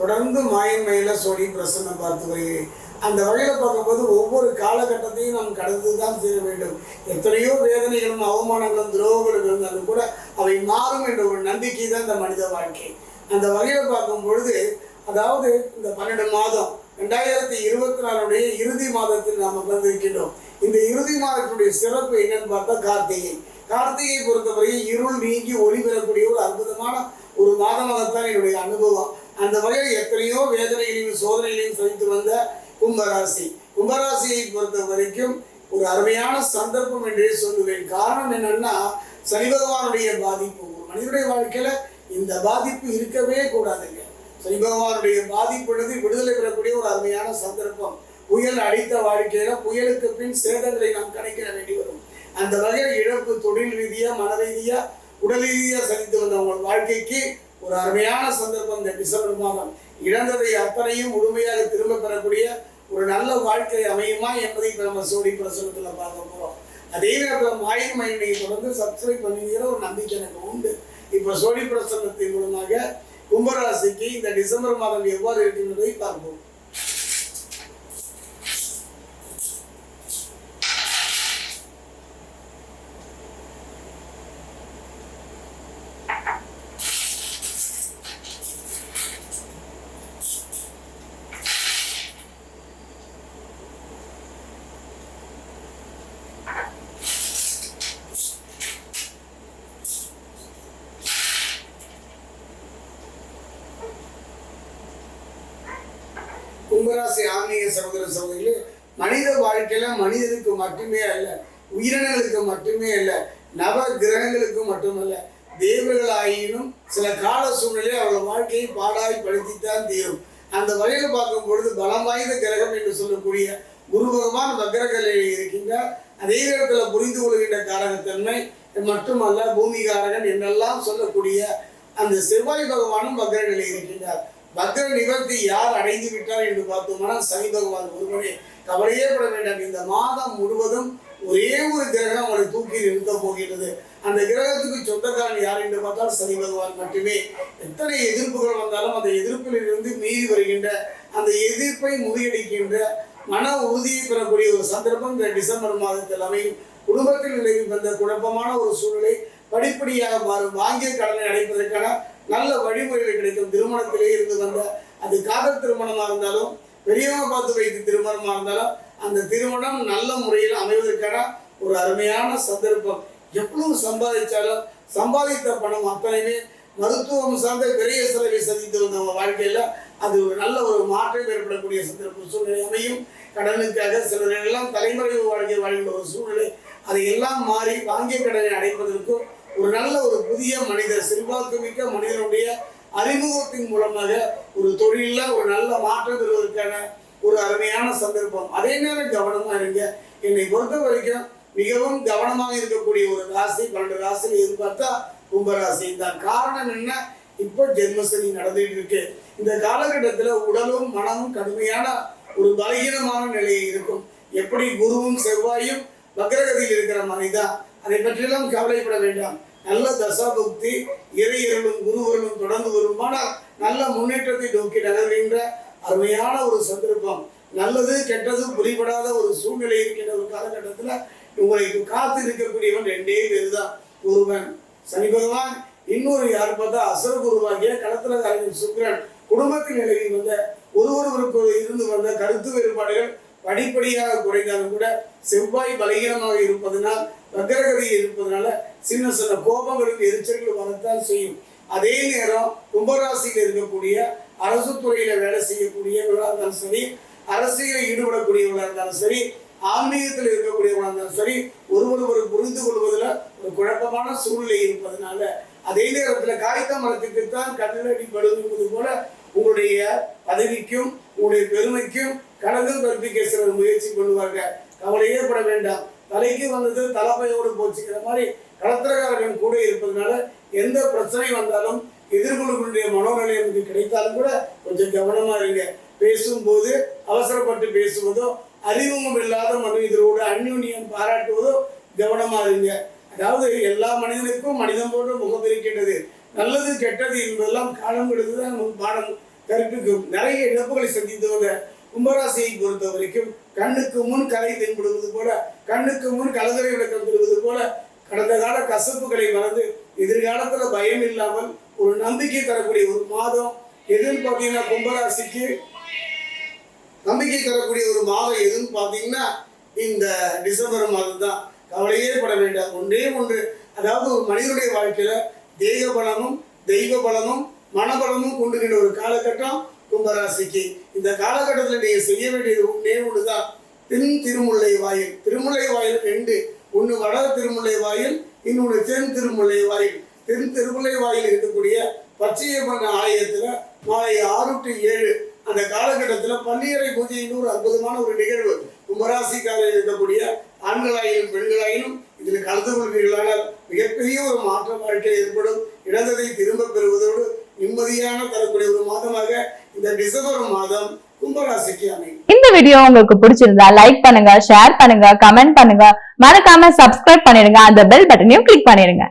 தொடர்ந்து மாயன்மையில சோழி பிரசன்னம் பார்த்து வருகிறேன். அந்த வகையில் பார்க்கும்போது ஒவ்வொரு காலகட்டத்தையும் நாம் கடந்து தான் தீர வேண்டும். எத்தனையோ வேதனைகளும் அவமானங்களும் துரோகங்களும் இருந்தாலும் கூட அவை மாறும் என்ற ஒரு நம்பிக்கை தான் இந்த மனித வாழ்க்கை. அந்த வகையில் பார்க்கும் பொழுது அதாவது இந்த பன்னெண்டு மாதம் ரெண்டாயிரத்தி இருபத்தி நாலுடைய இறுதி மாதத்தில் நாம் வந்திருக்கின்றோம். இந்த இறுதி மாதத்தினுடைய சிறப்பு என்னன்னு பார்த்தா கார்த்திகை. கார்த்திகை பொறுத்தவரையில் இருள் நீங்கி ஒளி பெறக்கூடிய ஒரு அற்புதமான ஒரு மாதமாகத்தான் என்னுடைய அனுபவம். அந்த வகையில் எத்தனையோ வேதனைகளையும் சோதனைகளையும் சந்தித்து வந்த கும்பராசி. கும்பராசியை பொறுத்த வரைக்கும் ஒரு அருமையான சந்தர்ப்பம் என்றே சொல்லுவேன். காரணம் என்னன்னா சனி பகவானுடைய பாதிப்பு. ஒரு மனிதனுடைய வாழ்க்கையில இந்த பாதிப்பு இருக்கவே கூடாதுங்க. சனி பகவானுடைய பாதிப்புள்ளது விடுதலை பெறக்கூடிய ஒரு அருமையான சந்தர்ப்பம். புயல் அடித்த வாழ்க்கையில புயலுக்கு பின் சேதங்களை நாம் கணக்கிட வேண்டி வரும். அந்த வகையில் இழப்பு தொழில் ரீதியா மன ரீதியா உடல் ரீதியா சந்தித்து வந்த உங்கள் வாழ்க்கைக்கு ஒரு அருமையான சந்தர்ப்பம் இந்த டிசம்பர் மாதம். இழந்ததை அத்தனையும் முழுமையாக திரும்ப பெறக்கூடிய ஒரு நல்ல வாழ்க்கை அமையுமா என்பதை இப்போ நம்ம சோடி பிரசனத்தில் பார்க்க போகிறோம் அதே நேரத்தில் மாயின் மயனை தொடர்ந்து சப்ஸ்கிரைப் பண்ணுங்கிற ஒரு நம்பிக்கை எனக்கு உண்டு. இப்போ சோழி பிரசன்னத்தின் மூலமாக கும்பராசிக்கு இந்த டிசம்பர் மாதம் எவ்வாறு இருக்கின்றதை பார்ப்போம். கும்பராசி ஆன்மீக சகோதர சகோதரிகளே மனித வாழ்க்கையில மனிதனுக்கு மட்டுமே அல்ல உயிரினங்களுக்கு மட்டுமே அல்ல நவ கிரகங்களுக்கு மட்டுமல்ல தேவர்கள் சில கால சூழ்நிலை அவர்கள் வாழ்க்கையை பாடாய் படுத்தித்தான் தீரும். அந்த வகையில் பார்க்கும் பொழுது பலம் வாய்ந்த கிரகம் என்று சொல்லக்கூடிய குரு பகவான் வக்ரகலையில் இருக்கின்றார். அதே நேரத்தில் புரிந்து கொள்கின்ற காரகத்தன்மை மட்டுமல்ல பூமிகாரகன் என்றெல்லாம் சொல்லக்கூடிய அந்த செவ்வாய் பகவானும் வக்ரநிலை இருக்கின்றார். வக்ர நிவர்த்தி யார் அடைந்து விட்டார் என்று பார்த்தோம்னா சனி பகவான் ஒருவனே கவலையே பட வேண்டாம். இந்த மாதம் முழுவதும் ஒரே ஒரு கிரகம் அவரை தூக்கி நிறுத்த போகிறது அந்த கிரகத்துக்கு சொந்தக்காரன் யார் என்று பார்த்தால் சனி பகவான் மட்டுமே. எத்தனை எதிர்ப்புகள் வந்தாலும் அந்த எதிர்ப்பில் இருந்து மீறி வருகின்ற அந்த எதிர்ப்பை முறியடிக்கின்ற மன உறுதியை பெறக்கூடிய ஒரு சந்தர்ப்பம் இந்த டிசம்பர் மாதத்தில் அமையும். குடும்பத்தில் நிலவி வந்த குழப்பமான ஒரு சூழ்நிலை படிப்படியாக மாறும். வாங்கிய கடனை அடைப்பதற்கான நல்ல வழிமுறைகள் கிடைக்கும். திருமணத்திலே இருந்து வந்த அது காதல் திருமணமாக இருந்தாலும் பெரியவங்க பார்த்து வைத்த திருமணமாக இருந்தாலும் அந்த திருமணம் நல்ல முறையில் அமைவதற்கான ஒரு அருமையான சந்தர்ப்பம். எவ்வளவு சம்பாதிச்சாலும் சம்பாதித்த பணம் அத்தனையுமே மருத்துவம் சார்ந்த பெரிய செலவை சந்தித்து வந்தவங்க வாழ்க்கையில் அது ஒரு நல்ல ஒரு மாற்றம் ஏற்படக்கூடிய சந்தர்ப்ப சூழ்நிலை அமையும். கடனுக்காக சிலர் எல்லாம் தலைமறைவு வாழ்க்கை வாழ்கின்ற ஒரு சூழ்நிலை. அதை எல்லாம் மாறி வாங்கிய கடனை அடைப்பதற்கும் ஒரு நல்ல ஒரு புதிய மனிதர் செல்வாக்குமிக்க மனிதனுடைய அறிமுகத்தின் மூலமாக ஒரு தொழிலில் ஒரு நல்ல மாற்றம் பெறுவதற்கான ஒரு அருமையான சந்தர்ப்பம். அதே நேரம் கவனமாக இருங்க. என்னை பொறுத்த வரைக்கும் மிகவும் கவனமாக இருக்கக்கூடிய ஒரு ராசி பன்னெண்டு ராசியில் எதிர்பார்த்தா கும்பராசி தான். காரணம் என்ன? இப்போ ஜென்மசனி நடந்துட்டு இருக்கு. இந்த காலகட்டத்தில் உடலும் மனமும் கடுமையான ஒரு பலகீனமான நிலையில் இருக்கும். எப்படி குருவும் செவ்வாயும் வக்ரகதியில் இருக்கிற மாதிரி தான். அதை பற்றியெல்லாம் கவலைப்பட வேண்டாம். நல்ல தசாபக்தி இறையர்களும் குருவர்களும் தொடர்ந்து வருமானால் நல்ல முன்னேற்றத்தை நோக்கி நகர்கின்ற அருமையான ஒரு சந்தர்ப்பம். நல்லது கெட்டது புரிபடாத ஒரு சூழ்நிலை இருக்கின்ற ஒரு காலகட்டத்தில் உங்களுக்கு காத்து இருக்கக்கூடியவன் ரெண்டே பேர் தான் ஒருவன் சனி பகவான் இன்னொரு யார் பார்த்தா அசர குருவாகிய களத்திரகாரன் சுக்கிரன். குடும்பத்தில் நிலையில் வந்த ஒருவருக்கு இருந்து வந்த கருத்து வேறுபாடுகள் படிப்படியாக குறைந்தாலும் கூட செவ்வாய் பலகீனமாக இருப்பதனால் வக்ரகதி இருப்பதனால சின்ன சின்ன கோபங்களும் எரிச்சல்களும் வரத்தான் செய்யும். அதே நேரம் கும்பராசியில் இருக்கக்கூடிய அரசு துறையில வேலை செய்யக்கூடியவர்களாக இருந்தாலும் சரி அரசியலில் ஈடுபடக்கூடியவர்களாக இருந்தாலும் சரி ஆன்மீகத்தில் இருக்கக்கூடியவர்களாக இருந்தாலும் சரி ஒருவர் ஒரு புரிந்து கொள்வதில் ஒரு குழப்பமான சூழ்நிலை இருப்பதனால அதே நேரத்தில் காய்த்த மரத்துக்கு தான் கல்லடி படுவது போல உங்களுடைய பதவிக்கும் உங்களுடைய பெருமைக்கும் கணக்கும் கற்பிக்க சிலர் முயற்சி பண்ணுவாங்க கவலையே பட வேண்டாம். தலைக்கு வந்தது தலைமையோடு போச்சுக்கிற மாதிரி களத்திரக்காரர்கள் கூட இருப்பதனால எந்த பிரச்சனை வந்தாலும் எதிர்கொள்ளக்கூடிய மனோநிலை உங்களுக்கு கிடைத்தாலும் கூட கொஞ்சம் கவனமாக இருங்க. பேசும்போது அவசரப்பட்டு பேசுவதோ அறிமுகம் இல்லாத மனிதரோடு அந்யுன்யம் பாராட்டுவதோ கவனமாக இருங்க. அதாவது எல்லா மனிதனுக்கும் மனிதன் போன்ற முகம் இருக்கின்றது. நல்லது கெட்டது என்பதெல்லாம் காலம் எடுத்துதான் நமக்கு பாடம் கற்பிக்கும். நிறைய இழப்புகளை சந்தித்தவங்க கும்பராசியை பொறுத்த வரைக்கும் கண்ணுக்கு முன் கலை தென்படுவது போல கண்ணுக்கு முன் கலதரை விளக்கம் தருவது போல கடந்த கால கசப்புகளை மறந்து எதிர்காலத்துல பயம் இல்லாமல் ஒரு நம்பிக்கை தரக்கூடிய ஒரு மாதம் எதுன்னு பார்த்தீங்கன்னா கும்பராசிக்கு. நம்பிக்கை தரக்கூடிய ஒரு மாதம் எதுன்னு பார்த்தீங்கன்னா இந்த டிசம்பர் மாதம் தான் கவலையே பட வேண்டாம். ஒன்றே ஒன்று. அதாவது ஒரு மனிதனுடைய வாழ்க்கையில தெய்வ பலமும் தெய்வ பலமும் மனபலமும் கொண்டுகின்ற ஒரு காலகட்டம் கும்பராசிக்கு. இந்த காலகட்டத்தில் நீங்கள் செய்ய வேண்டியது ஒன்றே ஒன்று தான் தென் திருமுல்லை வாயில். திருமுல்லை வாயில் ரெண்டு. ஒன்று வட திருமுல்லை வாயில் இன்னொன்று தென் திருமுல்லை வாயில். தென் திருமுல்லை வாயில் இருக்கக்கூடிய பச்சையம்மன் ஆலயத்தில் மாலை ஆறு டு ஏழு அந்த காலகட்டத்தில் பன்னியரை பூஜையின் ஒரு அற்புதமான ஒரு நிகழ்வு. கும்பராசிக்காரில் இருக்கக்கூடிய ஆண்களாயிலும் பெண்களாயிலும் இதில் கலந்து கொள்வீர்களானால் மிகப்பெரிய ஒரு மாற்ற வாழ்க்கை ஏற்படும். இழந்ததை திரும்ப பெறுவதோடு நிம்மதியான தரக்கூடிய ஒரு மாதமாக இந்த டிசம்பர் மாதம் கும்பராசிக்கு அமையும். இந்த வீடியோ உங்களுக்கு பிடிச்சிருந்தா லைக் பண்ணுங்க ஷேர் பண்ணுங்க கமெண்ட் பண்ணுங்க. மறக்காம சப்ஸ்கிரைப் பண்ணிடுங்க. அந்த பெல் பட்டனையும் கிளிக் பண்ணிடுங்க.